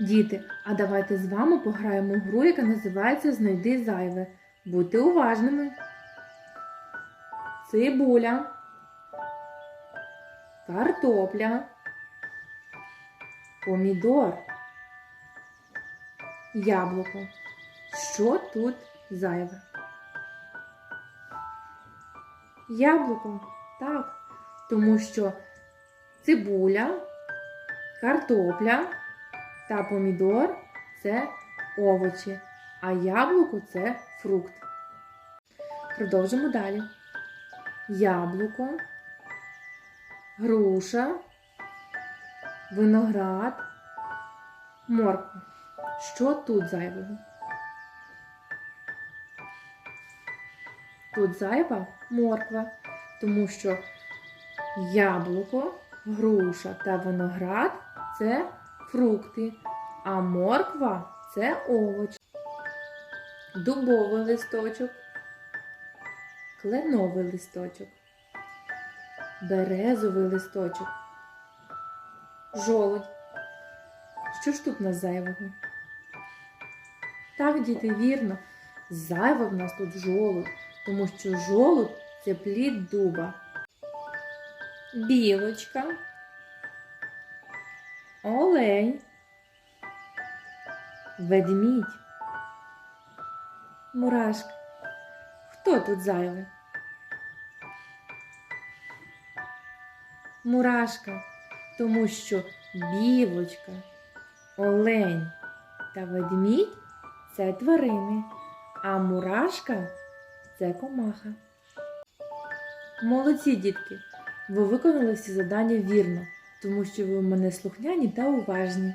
Діти, а давайте з вами пограємо в гру, яка називається Знайди зайве. Будьте уважними. Цибуля, картопля, помідор, яблуко. Що тут зайве? Яблуко, так, тому що цибуля, картопля та помідор це овочі, а яблуко це фрукт. Продовжимо далі. Яблуко, груша, виноград, морква. Що тут зайвого? Тут зайва морква, тому що яблуко, груша та виноград це фрукти, а морква це овоч. Дубовий листочок, кленовий листочок, березовий листочок, жолудь. Що ж тут у нас зайвого? Так, діти, вірно, зайва в нас тут жолудь, тому що жолудь це плід дуба. Білочка, олень, ведмідь, мурашка. Хто тут зайвий? Мурашка, тому що білочка, олень та ведмідь це тварини, а мурашка це комаха. Молодці, дітки! Ви виконали всі завдання вірно, тому що ви у мене слухняні та уважні.